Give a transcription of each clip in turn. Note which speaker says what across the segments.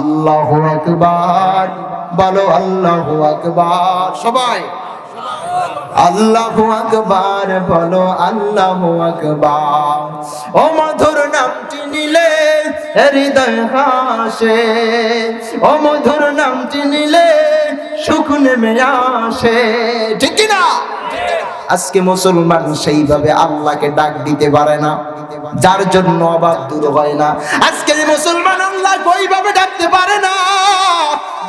Speaker 1: আল্লাহ আকবার, বলো আল্লাহ সবাই। আল্লাহ বলো আল্লাহ ও মধুর নামটি নিলে হৃদয় হাসে। ও মধুর নামটি নিলে সুখ নেমে আসে ঠিক না আজকে মুসলমান সেইভাবে আল্লাহকে ডাক দিতে পারে না, যার জন্য অবাক দূর হয় না। আজকে মুসলমান ডাকতে পারে না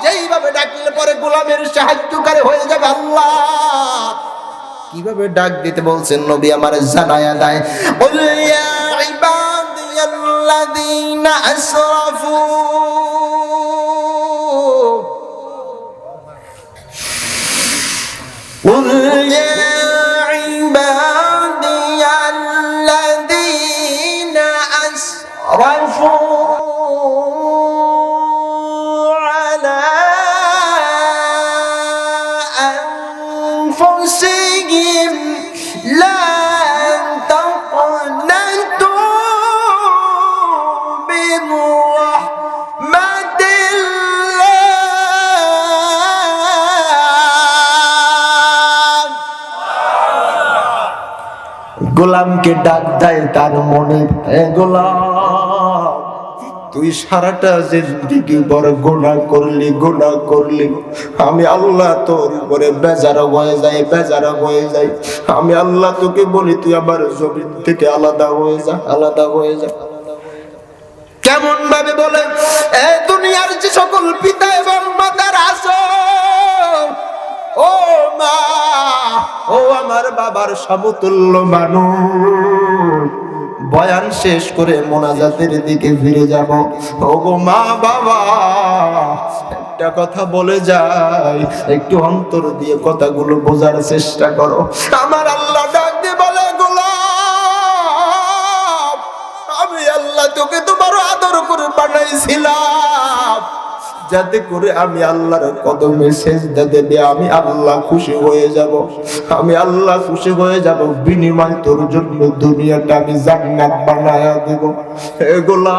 Speaker 1: যেইভাবে ডাকলে পরে গোলামের সাহায্যকারী হয়ে যাবে আল্লাহ কিভাবে ডাক দিতে বলছেন নবী আমার জানায়া দেয় قل يا عبادي الذين أسرفوا قل يا عبادي الذين أسرفوا গোলামকে ডাক দেয় তার মনে। গোলাম, তুই সারাটা জিন্দিগি বড় গোনা করলি গোনা করলি। আমি আল্লাহ তোর উপরে বেজার হয়ে যাই, বেজার হয়ে যাই। আমি আল্লাহ তোকে বলি, তুই আবার জমিন থেকে আলাদা হয়ে যা, আলাদা হয়ে যা। বাবার সমতুল্য মানুষ। বয়ান শেষ করে মোনাজাতের দিকে ফিরে যাব। ও গো মা বাবা, একটা কথা বলে যাই। একটু অন্তর দিয়ে কথাগুলো বোঝার চেষ্টা করো। আমার যাতে করে আমি আল্লাহর কদমে সেজদা দেবে, আমি আল্লাহ খুশি হয়ে যাব। আমি আল্লাহ খুশি হয়ে যাব, বিনিময় তোর জন্য দুনিয়াটা আমি জান্নাত বানায়া দেব। এগুলা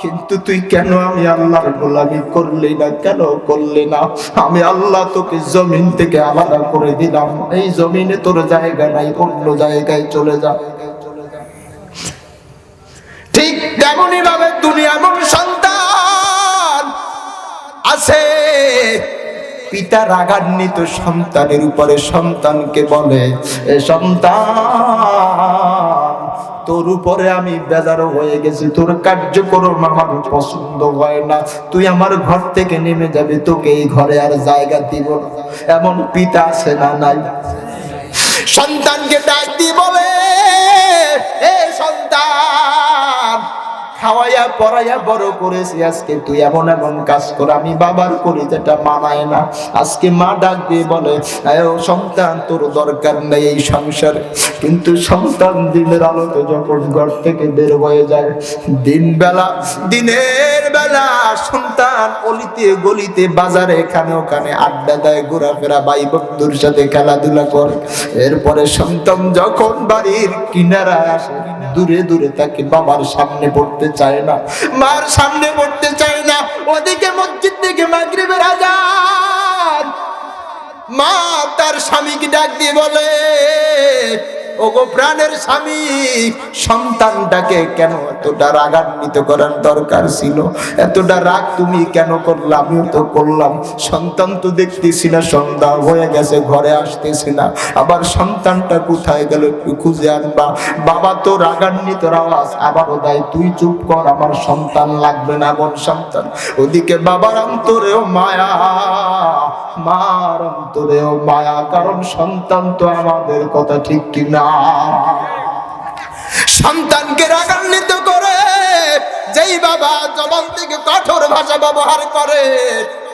Speaker 1: কিন্তু তুই কেন আমি আল্লাহর গোলামি করলি না? কেন করলি না? আমি আল্লাহ তোকে জমিন থেকে আলাদা করে দিলাম। এই জমিনে তোর জায়গা নাই, অন্য জায়গায় চলে যা। ঠিক তেমনই ভাবে দুনিয়া এমন আছে। পিতা রাগান্বিত সন্তানের উপরে সন্তানকে বলে, এ সন্তান, তোর উপরে আমি বেজারও হয়ে গেছি, তোর কার্যক্রম আমার পছন্দ হয় না। তুই আমার ঘর থেকে নেমে যাবে, তোকে এই ঘরে আর জায়গা দিব না। এমন পিতা আছে না নাই? সন্তানকে খাওয়াইয়া, পড়াইয়া বড় করেছি। আজকে তুই এমন এমন কাজ কর, আমি বাবার করি যেটা মানায় না। আজকে মা ডাক দিয়ে বলে "এ সন্তান, তোর দরকার নেই এই সংসার। কিন্তু সন্তান দিনের আলোতে যখন ঘর থেকে বের হয়ে যায় দিন বেলা দিনের বেলা সন্তান অলিতে গলিতে বাজারে, এখানে ওখানে আড্ডা দেয়, ঘোরাফেরা, ভাই বন্ধুর সাথে খেলাধুলা করে। এরপরে সন্তান যখন বাড়ির কিনারা আসে, দূরে দূরে তাকে বাবার সামনে পড়তে চায় না। মার সামনে পড়তে চায় না। ওদিকে মসজিদ থেকে মাগরিবের আজান। মা তার স্বামীকে ডাক দিয়ে বলে ওগো প্রাণের স্বামী, সন্তানটাকে কেন এতটা রাগান্বিত করার দরকার ছিল? এতটা রাগ তুমি কেন করলে? আমিও তো করলাম। সন্তান তো দেখতেছি না, সন্ধ্যা হয়ে গেছে, ঘরে আসতেছি না। আবার সন্তানটা কোথায় গেল একটু খুঁজে আনবা। বাবা তো রাগান্বিত আওয়াজ, আবারও দেয়, তুই চুপ কর, আমার সন্তান লাগবে না এমন সন্তান। ওদিকে বাবার অন্তরেও মায়া, মার অন্তরেও মায়া, কারণ সন্তান তো আমাদের কথা ঠিক কিনা? সন্তানকে রাগান্বিত করে, যেই বাবা জবান থেকে কঠোর ভাষা ব্যবহার করে,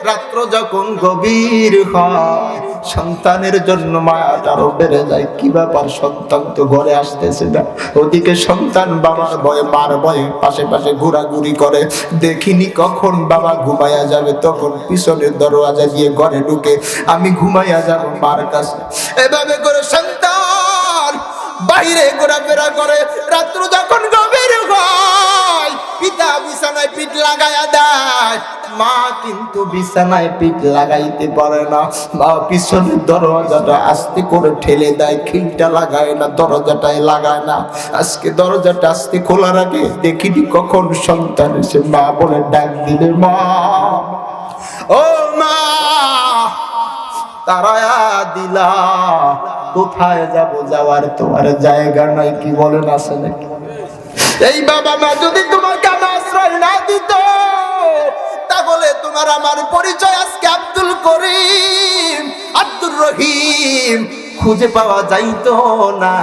Speaker 1: রাত্র যখন গভীর হয়, সন্তানের জন্য মায়াটা আরও বেড়ে যায়। কি ব্যাপার সন্তান তো ঘরে আসতেছে না? ওদিকে সন্তান বাবার ভয়ে, মার ভয়ে পাশে পাশে ঘোরাঘুরি করে। দেখিনি কখন বাবা ঘুমাইয়া যাবে, তখন পিছনের দরওয়াজা দিয়ে ঘরে ঢুকে, আমি ঘুমাইয়া যাব মার কাছে। এভাবে করে সন্তান বাইরে ঘোরাফেরা করে, রাত্র যখন গভীর হয়, পিতা বিছানায় পিঠ লাগাইয়া দেয়। মা কিন্তু বিছানায় পিঠ লাগাইতে পারে না। মা পিছনের দরজাটা আস্তে করে ঠেলে দেয়, খিলটা লাগায় না, দরজাটাই লাগায় না। আজকে দরজাটা আস্তে খোলা রাখে দেখিনি কখন সন্তান এসে মা বলে, ডাক দিলে মা। ও মা, তারায়া দিলা। কোথায় যাব যাওয়ার তোমার জায়গা নাই, কি বলেন, আছে নাকি? এই বাবা মা যদি তোমাকে আমার আশ্রয় না দিত, তাহলে তোমার আমার পরিচয় আজকে আব্দুল করিম, আব্দুর রহিম খুঁজে পাওয়া যাইত না।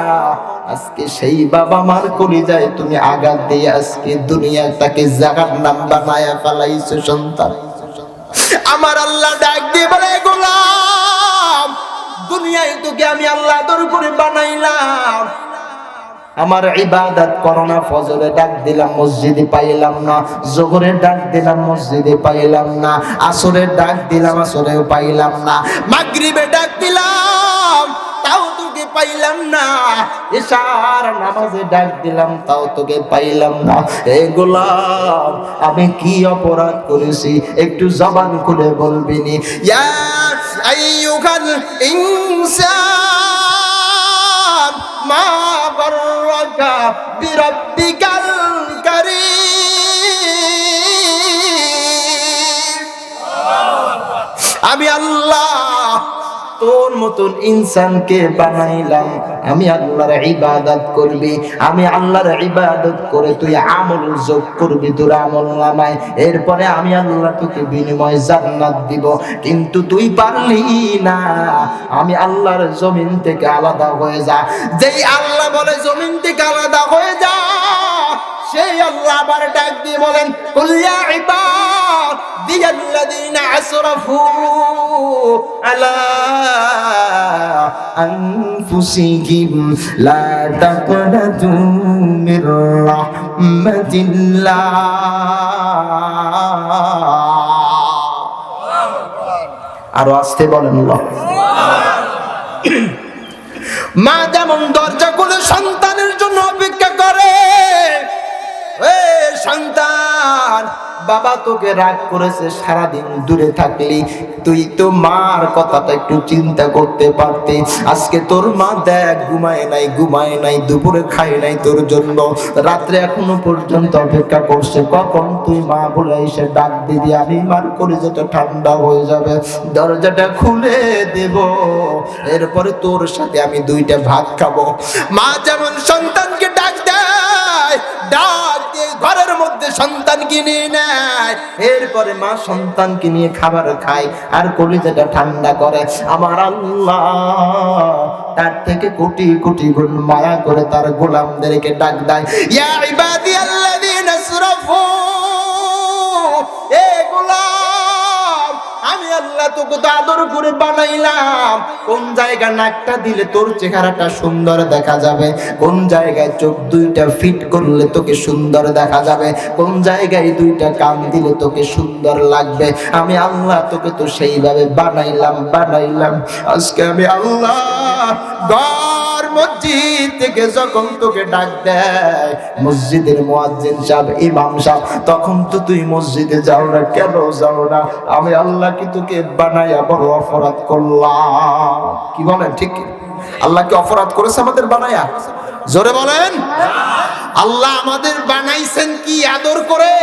Speaker 1: আজকে সেই বাবা মার কলি যায় তুমি আঘাত দিয়ে আজকে দুনিয়া তাকে জাগার নাম বানায়া ফেলাইছো, সন্তান। আমার আল্লাহ ডাক দিয়ে বলে দুনিয়ায় তোকে আমি আল্লাহ করে বানাইলাম। আমার ইবাদত করোনা ফজরে ডাক দিলাম, মসজিদে পাইলাম না। জোহরে ডাক দিলাম, মসজিদে পাইলাম না। আসরে ডাক দিলাম, আসরেও পাইলাম না। মাগরিবে ডাক দিলাম পাইলাম না। এশার নামাজে ডাক দিলাম, তাও তোকে পাইলাম না। এ গোলাম, আমি কি অপরাধ করেছি? একটু জবান খুলে বলবি নি। আমি আল্লাহ তোর মতন ইনসানকে বানাইলাম। আমি আল্লাহর ইবাদত করবি, আমি আল্লাহর ইবাদত করে তুই আমল যোগ করবি তোর আমল নামায়। এরপরে আমি আল্লাহ তোকে বিনিময় জান্নাত দিব। কিন্তু তুই পারলি না। আমি আল্লাহর জমিন থেকে আলাদা হয়ে যা। যেই আল্লাহ বলে জমিন থেকে আলাদা হয়ে যা, সেই আল্লাহ আবার ডাক দিয়ে বলেন কুল্লা ইবাদ দিয়াল্লাযীনা আসরাফু আলা আনফুসিহিম লা তাকনাতু মির রাহমাতিল্লাহ আরও আসতে বলেন মা যেমন দরজা খুলে সন্তানের জন্য অপেক্ষা সন্তান, বাবা তোকে রাগ করেছে, সারাদিন দূরে থাকলি। তুই তো মার কথাটা একটু চিন্তা করতে পারতি। আজকে তোর মা দেখ, ঘুমায় নাই ঘুমায় নাই, দুপুরে খায় নাই তোর জন্য। রাত্রে এখনও পর্যন্ত অপেক্ষা করছে। কখন তুই মা বলে এসে ডাক দিবি? আমি মার করে যেটা ঠান্ডা হয়ে যাবে। দরজাটা খুলে দেব। এরপরে তোর সাথে আমি দুইটা ভাত খাব। মা যেমন সন্তানকে ডাক দেয়, ডাক ঘরের মধ্যে সন্তান কিনে নেয়। এরপরে মা সন্তানকে নিয়ে খাবার খায় আর কলিজাটা ঠান্ডা করে। আমার আল্লাহ, তার থেকে কোটি কোটি গুণ মায়া করে তার গোলামদেরকে ডাক দেয়। ইয়া কোন জায়গায় চোখ দুইটা ফিট করলে তোকে সুন্দর দেখা যাবে? কোন জায়গায় দুইটা কান দিলে তোকে সুন্দর লাগবে? আমি আল্লাহ তোকে তো সেইভাবে বানাইলাম বানাইলাম। আজকে আমি আল্লাহ মসজিদ থেকে যখন তোকে ডাক দেয়, মসজিদের সাহেব, ইমাম সাহেব, তখন তো তুই মসজিদে যাও না, কেন যাও না? আমি আল্লাহ কি তোকে বানাইয়া বড় অপরাধ করলাম? কি বলেন, ঠিক আল্লাহ কি অপরাধ করেছে আমাদের বানায়া? জোরে বলেন। আল্লাহ আমাদের বানাইছেন কি আদর করে?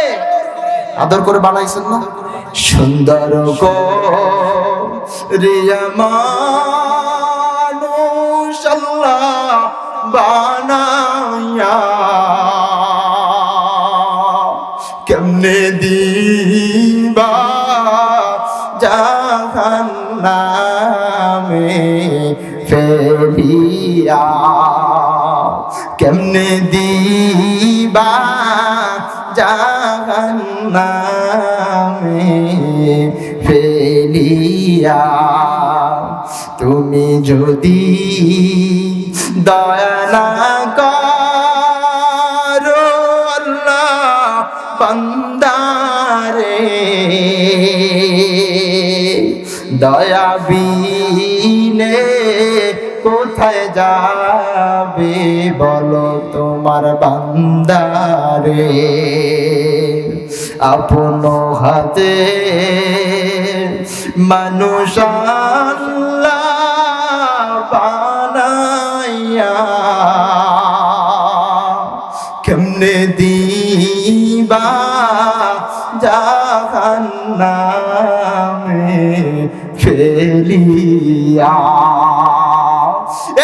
Speaker 1: আদর করে বানাইছেন না? সুন্দর রিয়া মানুষ বানায়া কেমনে দিবা জাহান্নামে ফেলিয়া কেমনে দিবা জাহান্নামে ফেলিয়া তুমি যদি দয়া না করো আল্লাহ বান্দারে। দয়া বিনে কোথায় যাবে বলো তোমার বান্দারে। আপন হাতে মানুষ দিবা জাহান্নামে ফেলিয়া।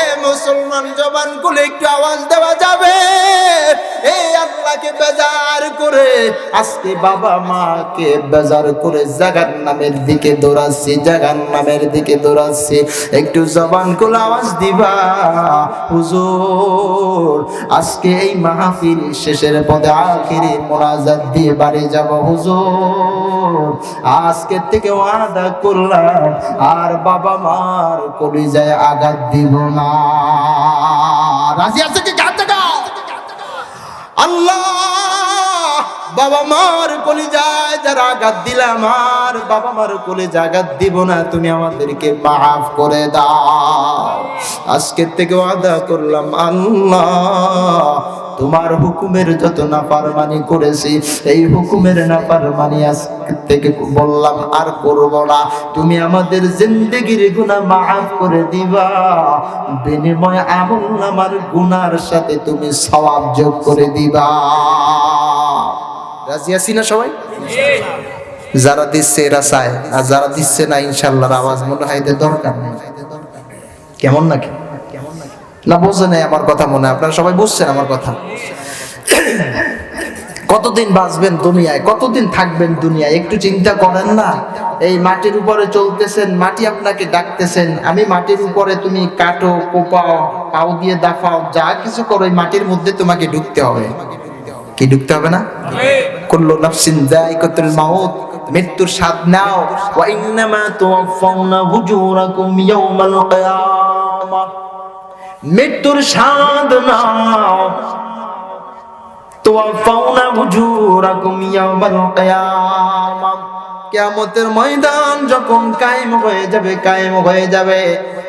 Speaker 1: এ মুসলমান জবানগুলো একটু আওয়াজ দেওয়া যাবে? আল্লাহকে বেজার করে, আজকে বাবা মাকে বেজার করে জাগার নামের দিকে দৌড়াচ্ছি জাগার নামের দিকে দৌড়াচ্ছি। একটু জবানগুলো আওয়াজ দিবা। হুজুর, আজকে এই মাহফিল শেষের পথে আখিরি মোনাজাত দিয়ে বাড়ি যাব, হুজুর। আজকে থেকে ওয়াদা করলাম, আর বাবা মার কলিজায় আঘাত দিব না। রাজি আছে কি? জাগাও আল্লাহ বাবা মার কলি যায় যারা আঘাত দিলাম, আর বাবা মার কোলে জাগাত দিব না, তুমি আমাদেরকে মাফ করে দাও। আজকের থেকে ওয়াদা করলাম, আল্লাহ, তোমার হুকুমের যত না পারমানি করেছি, এই হুকুমের না পারমানি আজকে থেকে বললাম, আর করব না। তুমি আমাদের জিন্দগির গুনাহ মাফ করে দিবা। বিনিময় আমল আমার গুনার সাথে তুমি সওয়াব যোগ করে দিবা। রাজি আছি না সবাই? যারা দিচ্ছে এরা চায়, আর যারা দিচ্ছে না ইনশাল্লাহর আওয়াজ মনে হয় দরকার নেই। কেমন নাকি? না, বোঝে নাই আমার কথা মনে আপনারা সবাই বুঝছেন আমার কথা? কতদিন বাঁচবেন দুনিয়ায়? কতদিন থাকবেন দুনিয়ায়? একটু চিন্তা করেন না। এই মাটির উপরে চলতেছেন, মাটি আপনাকে ডাকতেছেন। আমি মাটির উপরে তুমি কাটো, কোপাও, পাও দিয়ে দাফাও, যা কিছু করো মাটির মধ্যে তোমাকে ঢুকতে হবে। কি ঢুকতে হবে না? কুল্লু নাফসিন যায়িকাতুল মাউত, মৃত্যুর স্বাদ নাও। ওয়া ইন্নামা তুওয়াফাউনা হুজুরাকুম ইয়াউমাল কিয়ামাহ মৃত্যুর স্বাদ নাও। তুওয়াফাউনা হুজুরাকুম ইয়াউমাল কিয়ামাহ কিয়ামতের ময়দান যখন কায়েম হয়ে যাবে, কায়েম হয়ে যাবে।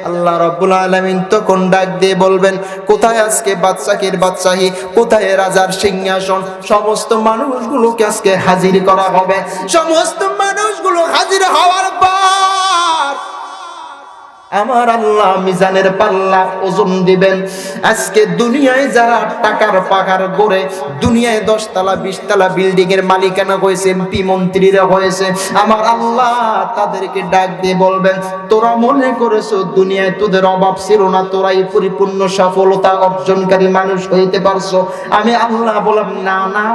Speaker 1: আল্লাহ রাব্বুল আলামিন তখন ডাক দিয়ে বলবেন, কোথায় আজকে বাদশাহীর বাদশাহি? কোথায় রাজার সিংহাসন? সমস্ত মানুষগুলোকে আজকে হাজির করা হবে। সমস্ত মানুষগুলো হাজির হওয়ার পর আমার আল্লাহ মিজানের পাল্লা ওজন দিবেন। আজকে দুনিয়ায় যারা টাকার পাকার গড়ে, দুনিয়ায় দশতলা, বিশতলা বিল্ডিং এর মালিকানা হয়েছে, এমপি মন্ত্রীরা হয়েছে, আমার আল্লাহ তাদেরকে ডাক দিয়ে বলবেন, তোরা মনে করেছ দুনিয়ায় তোদের অভাব ছিল না? তোরাই পরিপূর্ণ সফলতা অর্জনকারী মানুষ হইতে পারছ? আমি আল্লাহ বললাম, না না।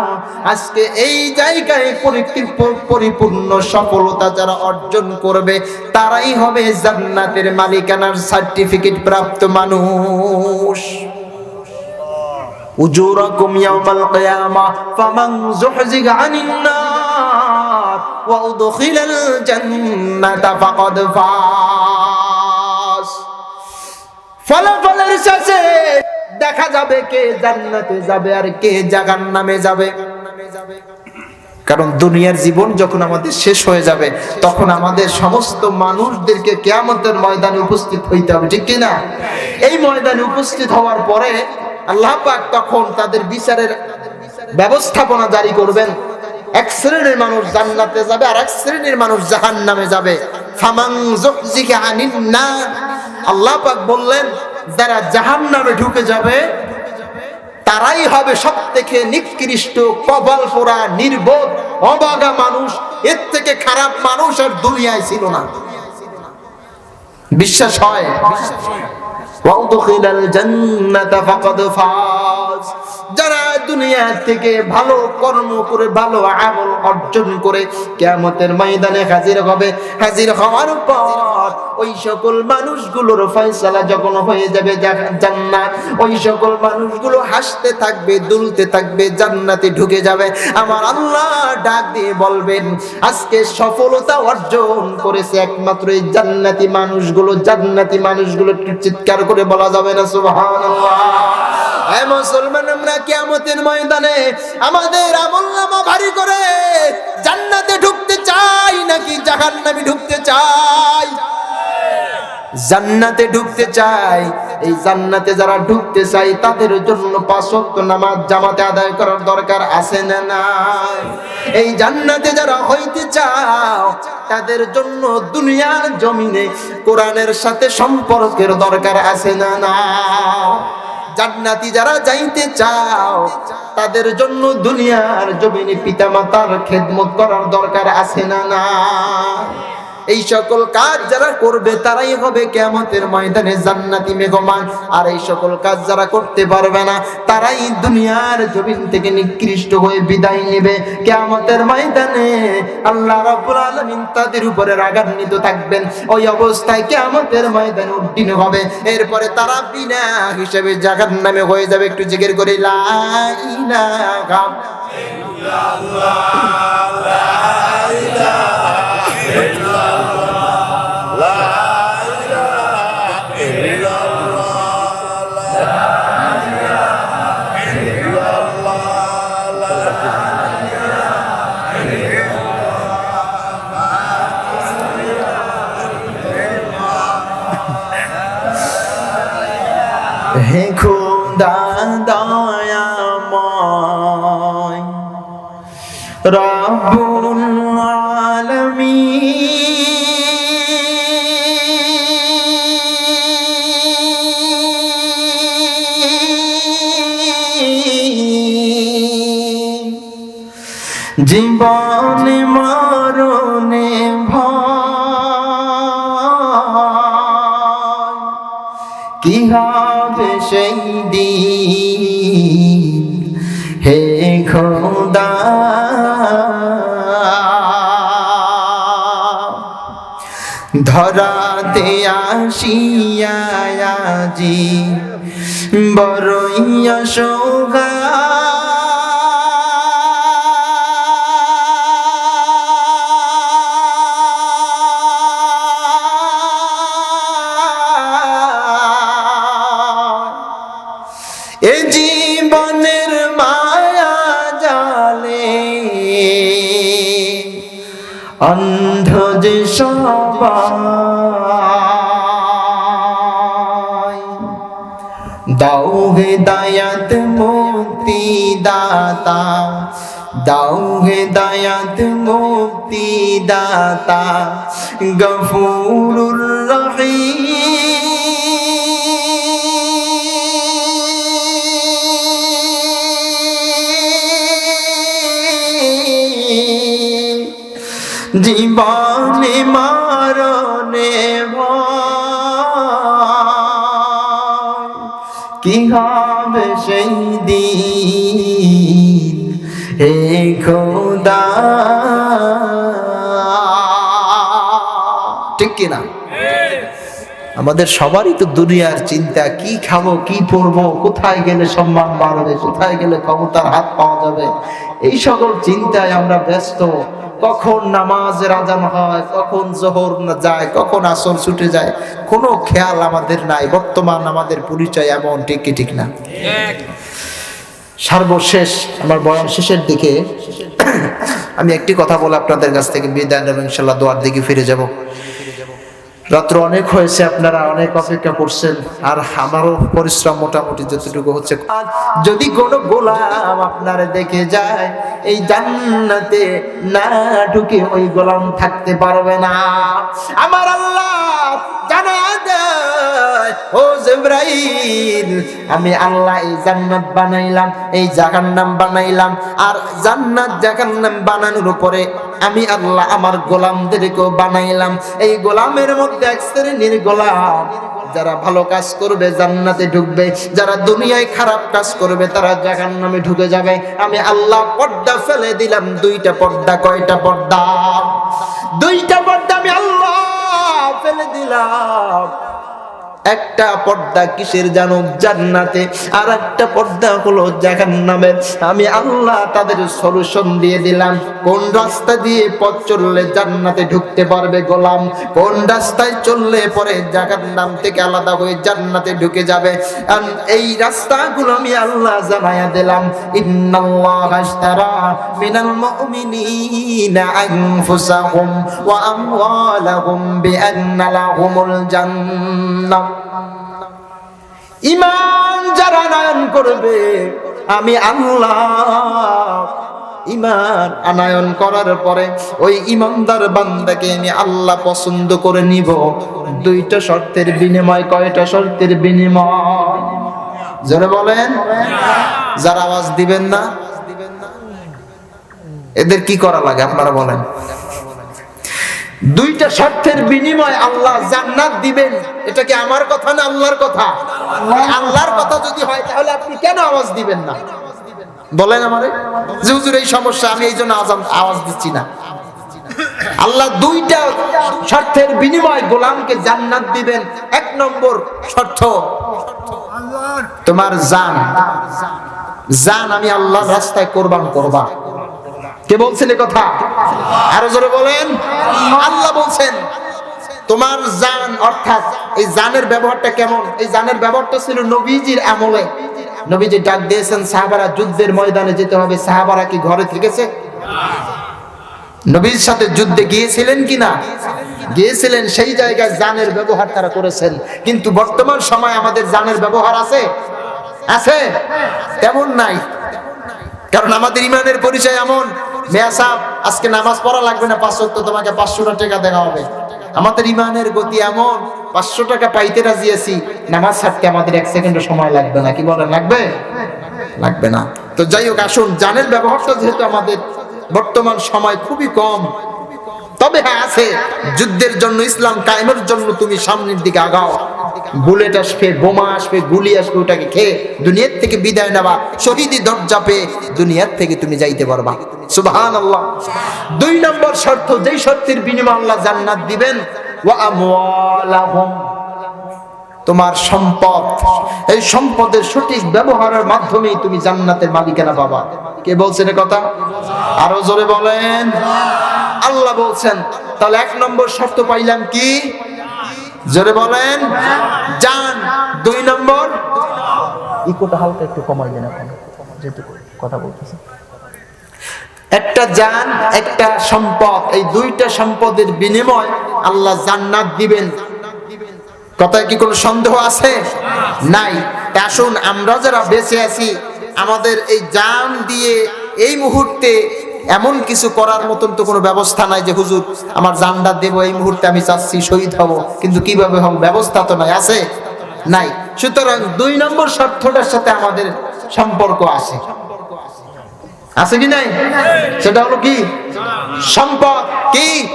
Speaker 1: আজকে এই জায়গায় পরিপূর্ণ সফলতা যারা অর্জন করবে, তারাই হবে জান্নাতের মালিকানার সার্টিফিকেট প্রাপ্ত মানুষ। ইয়াউমাল কিয়ামা, ফামান আনিন নার ওয়া উদখিলাল জান্নাতা ফাকাদ ফাস। ফলাফলের শেষে দেখা যাবে কে জান্নাতে যাবে আর কে জাহান্নামে যাবে। কারণ দুনিয়ার জীবন যখন আমাদের শেষ হয়ে যাবে, তখন আমাদের সমস্ত মানুষদেরকে কেয়ামতের ময়দানে উপস্থিত হইতে হবে, ঠিক কিনা? এই ময়দানে উপস্থিত হওয়ার পরে আল্লাহ পাক তখন তাদের বিচারের ব্যবস্থাপনা জারি করবেন। এক শ্রেণির মানুষ জান্নাতে যাবে আর এক শ্রেণির মানুষ যাবে। যুহজিকা আনিন নার। আল্লাহ পাক বললেন, যারা জাহান্নামে ঢুকে যাবে তারাই হবে সব থেকে নিকৃষ্ট কবল পোড়া নির্বোধ অবাগা মানুষ। এর থেকে খারাপ মানুষ আর দুনিয়ায় ছিল না। বিশ্বাস হয়? যারা দুনিয়া থেকে ভালো কর্ম করে, ভালো আমল অর্জন করে কেয়ামতের ময়দানে হাজির হবে। হাজির হওয়ার পর ওই সকল মানুষগুলোর ফয়সালা যখন হয়ে যাবে জান্নাত, ওই সকল মানুষগুলো হাসতে থাকবে, দুলতে থাকবে, জান্নাতে ঢুকে যাবে। আমার আল্লাহ ডাক দিয়ে বলবেন, আজকে সফলতা অর্জন করেছে একমাত্র এই জান্নাতি মানুষগুলো। জান্নাতি মানুষগুলো চিৎকার করে বলা যাবে না, সুবহানাল্লাহ। হ্যাঁ মুসলমান, আমরা কিয়ামতের ময়দানে আমাদের আমল নামা ভারী করে জান্নাতে ঢুকতে চাই নাকি জাহান্নামে ঢুকতে চাই? জান্নাতে ঢুকতে চাই। এই জান্নাতে যারা ঢুকতে চাই, তাদের জন্য পাঁচ ওয়াক্ত নামাজ জামাতে আদায় করার দরকার আছে না নাই? এই জান্নাতে যারা হইতে চাও, তাদের জন্য দুনিয়ার জমিনে কোরআনের সাথে সম্পর্কের দরকার আছে না না জান্নাতি যারা যাইতে চাও, তাদের জন্য দুনিয়ার জমিনে পিতামাতার খেদমত করার দরকার আছে না না এই সকল কাজ যারা করবে তারাই হবে কেমতের ময়দানে জান্নাতি মেঘমান। আর এই সকল কাজ যারা করতে পারবে না, তারাই দুনিয়ার জমিন থেকে নিকৃষ্ট হয়ে বিদায় নেবে। কেমতের ময়দানে আল্লাহ রাব্বুল আলামিন তাদের উপরে রাগান্বিত থাকবেন। ওই অবস্থায় কেমতের ময়দানে উদ্দিন হবে। এরপরে তারা বিনা হিসেবে জাগার নামে হয়ে যাবে। একটু জিগের করে, লা ইলাহা আলামিন। জীবন মরণে ভয়। সেই দিন? হে খোদা ধরাতে আসিয়াজি বড়ই অসৌগা এ জীবনের মায়া জালে অন্ধ যে সবাই দাও হেদায়াত মুক্তি দাতা দাও হেদায়াত মুক্তি দাতা গফুরুর রহিম। জীবনে মারণে কি হবে সেই দিন? হে খোদা। ঠিক কিনা? আমাদের সবারই তো দুনিয়ার চিন্তা, কি খাব, কি পরবো, কোথায় গেলে সম্মান বাড়বে, কোথায় গেলে ক্ষমতার হাত পাওয়া যাবে? এই সকল চিন্তায় আমরা ব্যস্ত। কখন নামাজের আজান হয়, কখন জোহর যায়, কখন আসর ছুটে যায়, কোনো খেয়াল আমাদের নাই, বর্তমান আমাদের পরিচয় এমন, ঠিক ঠিক না? সর্বশেষ, আমার বয়ান শেষের দিকে আমি একটি কথা বলে আপনাদের কাছ থেকে বিদায় নেব ইনশাল্লাহ দোয়ার দিকে ফিরে যাব। রাত্র অনেক হয়েছে, আপনারা অনেক অপেক্ষা করছেন, আর আমারও পরিশ্রম মোটামুটি যতটুকু হচ্ছে। যদি কোনো গোলাম আপনার দেখে যায়, এই জান্নাতে না ঢুকে ওই গোলাম থাকতে পারবে না। আমার আল্লাহ জানা ও জিব্রাইল, আমি আল্লাহ এই জান্নাত বানাইলাম, এই জাহান্নাম বানাইলাম, আর জান্নাত জাহান্নাম বানানোর উপরে আমি আল্লাহ আমার গোলামদেরকেও বানাইলাম। এই গোলামের মধ্যে এক শ্রেণির গোলাম, যারা ভালো কাজ করবে জান্নাতে ঢুকবে, যারা দুনিয়ায় খারাপ কাজ করবে তারা জাহান্নামে ঢুকে যাবে। আমি আল্লাহ পর্দা ফেলে দিলাম, দুইটা পর্দা, কয়টা পর্দা? দুইটা পর্দা আমি আল্লাহ ফেলে দিলাম। একটা পর্দা কিসের জানো? জান্নাতে। আর একটা পর্দা হলো জাহান্নামের। আমি আল্লাহ তাদের সলিউশন দিয়ে দিলাম। কোন রাস্তা দিয়ে পথ চললে জান্নাতে ঢুকতে পারবে গোলাম? কোন রাস্তায় চললে পরে জাহান্নাম থেকে আলাদা হয়ে জান্নাতে ঢুকে যাবে? এই রাস্তাগুলো আমি আল্লাহ জানায়া দিলাম। ইন্নাল্লাহ আশতারা মিনাল মুমিনিনা আনফুসাহুম ওয়া আমওয়ালাহুম বিআন্না লাহুমুল জান্নাহ। ইমান যারা নায়ন করবে, আমি আল্লাহ ইমান আনায়ন করার পরে ওই ইমানদার বান্দাকে আমি আল্লাহ পছন্দ করে নিব। দুইটা শর্তের বিনিময়, কয়টা শর্তের বিনিময়? জোরে বলেন। যারা আওয়াজ দিবেন না। এদের কি করা লাগে আপনারা বলেন। দুইটা শর্তের বিনিময় আল্লাহ জান্নাত দিবেন। এটা কি আমার কথা না আল্লাহর কথা? আল্লাহর কথা যদি হয়, তাহলে আপনি কেন আওয়াজ দিবেন না? বলেন আমারে। যে হুজুর, এই সমস্যা, আমি এই জন্য আওয়াজ দিচ্ছি না। আল্লাহ দুইটা শর্তের বিনিময় গোলামকে জান্নাত দিবেন। এক নম্বর শর্ত, তোমার জান। জান আমি আল্লাহর রাস্তায় কোরবান করবা। কে বলছেন এ কথা? আরও জোরে বলেন। আল্লাহ বলছেন, তোমার জান, অর্থাৎ এই জানের ব্যবহারটা কেমন? এই জানের ব্যবহারটা ছিল নবীজির আমলে। নবীজি ডাক দিয়েছেন, সাহাবারা যুদ্ধের ময়দানে যেতে হবে। সাহাবারা কি ঘরে থেকেছে? নবীর সাথে যুদ্ধে গিয়েছিলেন কি না? গিয়েছিলেন, সেই জায়গায় জানের ব্যবহার তারা করেছেন। কিন্তু বর্তমান সময় আমাদের জানের ব্যবহার আছে? আছে। তেমন নাই। কারণ আমাদের ইমানের পরিচয় এমন। মেয়া সাহেব, আজকে নামাজ পড়া লাগবে না পাঁচশো তো তোমাকে পাঁচশোটা টাকা দেওয়া হবে। আমাদের ইমানের গতি এমন, পাঁচশো টাকা পাইতে রাজি আছি। নামাজ ছাড়তে আমাদের এক সেকেন্ডের সময় লাগবে না, কি বলেন, লাগবে? লাগবে না। তো যাই হোক, আসুন জানের ব্যবহারটা যেহেতু আমাদের বর্তমান সময় খুবই কম। তবে হ্যাঁ আছে। যুদ্ধের জন্য, ইসলাম কায়েমের জন্য তুমি সামনের দিকে আগাও। বুলেট আসবে, বোমা আসবে, গুলি আসবে, ওটাকে খেয়ে দুনিয়ার থেকে বিদায় নেবা শহীদি দরজা পেয়ে দুনিয়ার থেকে তুমি যাইতে পারবা। সুবহান আল্লাহ দুই নম্বর শর্ত, যেই শর্তের বিনিময়ে আল্লাহ জান্নাত দিবেন তোমার সম্পদ। এই সম্পদের সঠিক ব্যবহারের মাধ্যমেই তুমি জান্নাতের মালিকানা পাবা। কে বলছেন কথা? আরও জোরে বলেন। আল্লাহ বলছেন, তাহলে এক নম্বর শর্ত পাইলাম কি? জোরে বলেন। জান দুই নম্বর।
Speaker 2: ইকোটা হালকা একটু কমাই দেন এখন যেহেতু কথা বলতেছে।
Speaker 1: একটা জান একটা সম্পদ এই দুইটা সম্পদের বিনিময় আল্লাহ জান্নাত দিবেন। কথায় কি কোনো সন্দেহ আছে? নাই। আসুন আমরা যারা বেঁচে আছি আমাদের এই জান দিয়ে এই মুহূর্তে এমন কিছু করার মতন তো কোনো ব্যবস্থা নাই যে, হুজুর, আমার জানটা দেবো, এই মুহূর্তে আমি চাচ্ছি শহীদ হব। কিন্তু কীভাবে হব? ব্যবস্থা তো নাই, আছে? নাই। সুতরাং দুই নম্বর শর্তটার সাথে আমাদের সম্পর্ক আছে। আছে কি নাই? সেটা হলো কি? সম্পদ কি?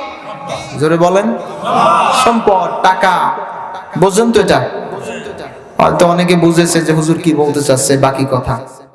Speaker 1: জোরে বলেন। সম্পদ, টাকা। বোঝেন তো এটা? হয়তো অনেকে বুঝেছে যে, হুজুর কি বলতে চাচ্ছে? বাকি কথা।